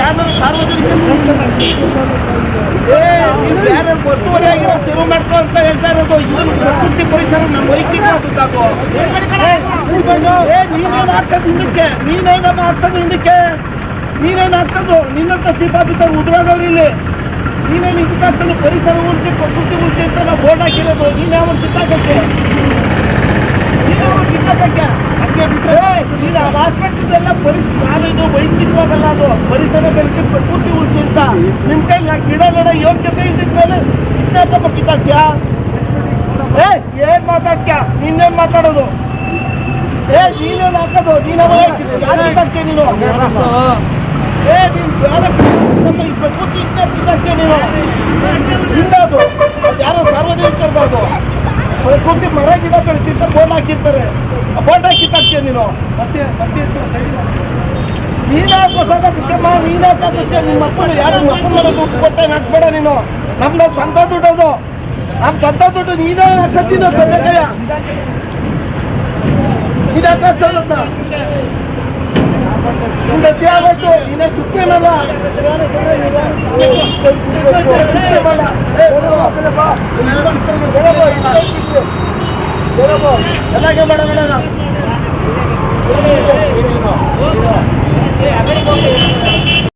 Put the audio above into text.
ಯಾವ್ದಾದ್ರು ಸಾರ್ವಜನಿಕ ಏ ನೀನ್ ಬೇರೆ ಒತ್ತುವರಿ ಆಗಿರೋ ತಿರುವು ಮಾಡ್ಕೊ ಅಂತ ಹೇಳ್ತಾ ಇರೋದು, ಇದನ್ನು ಪ್ರಕೃತಿ ಪರಿಸರ ನಮ್ಮ ವೈಯಕ್ತಿಕ ಏ ನೀನೇನು ಹಾಕ್ಸೋದು ಹಿಂದಕ್ಕೆ? ನೀನೇನಮ್ಮ ಹಾಕ್ಸೋದು ಹಿಂದಕ್ಕೆ? ನೀನೇನು ಹಾಕ್ಸೋದು? ನಿನ್ನಂತ ಚೀಫ್ ಆಫೀಸರ್ ಉದ್ರೋಗವ್ರು ಇಲ್ಲಿ. ನೀನೇನು ಇದಕ್ಕೆ ಹಾಕ್ಸೋದು ಪರಿಸರ ಉಂಟು ಪ್ರಕೃತಿ ಉಂಟು ಅಂತ ನಾವು ಬೋರ್ಡ್ ಹಾಕಿರೋದು? ನೀನೇ ಅವ್ರು ವೈಯಕ್ತಿಕವಾಗಲ್ಲ ಅದು ಪರಿಸರ ಬೆಳೆಸಿ ಪ್ರಕೃತಿ ಉಳಿಸಿ ಅಂತ ನಿಮ್ ಕೈ ಗಿಡ ನೆಡ ಯೋಗ್ಯತೆ ಇದ್ದಿದ್ಮೇಲೆ ಇಷ್ಟ ಕಿತ್ತಾಕ್ಯಾ ಏ, ಏನ್ ಮಾತಾಡ್ತ್ಯಾ? ನಿನ್ನೇನ್ ಮಾತಾಡೋದು? ಏ, ನೀನೇನ್ ಹಾಕೋದು? ನೀನ ಕಿತ್ತಾಕ್ತೀಯ ನೀನು? ಏ, ನೀನ್ ಪ್ರಕೃತಿ ಇಷ್ಟ ಕಿತ್ತಾಕ್ತೀಯ ನೀನು? ಇಲ್ಲ ಅದು ಯಾರೋ ಸಾರ್ವಜನಿಕರದ್ದು ಅದು ಪ್ರಕೃತಿ ಮರ, ಗಿಡ ಬೆಳೆಸಿರ್ತಾರೆ ಬೋಟ್ ಹಾಕಿರ್ತಾರೆ. ಬೋಟ್ ಬೋರ್ಡ್ ಹಾಕಿ ಕಿತ್ತಾಕ್ತೀಯ ನೀನು? ಮತ್ತೆ ಮತ್ತೆ ನೀನೇ ಮುಖ್ಯಮ್ಮ ನೀನೇ ಹಾಕೋದಕ್ಕೆ ನಿಮ್ಮ ಮಕ್ಕಳು ಯಾರು? ಮಕ್ಕಳು ದುಡ್ಡು ಕೊಟ್ಟೆ ಹಾಕ್ಬೇಡ ನೀನು. ನಮ್ದು ಸ್ವಂತ ದುಡ್ಡು ಅದು. ನಮ್ಮ ಸ್ವಂತ ದುಡ್ಡು ನೀನೇ ಹಾಕ್ಸತ್ತಿನ ಕೈಯ ನೀನು ಹಾಕೋದನ್ನ ನಿಂದ ಆಗೋಯ್ತು. ನೀನೇ ಬರೋದು. ಎಲ್ಲಾಗೆ ಬೇಡ ಬೇಡ ನಾವು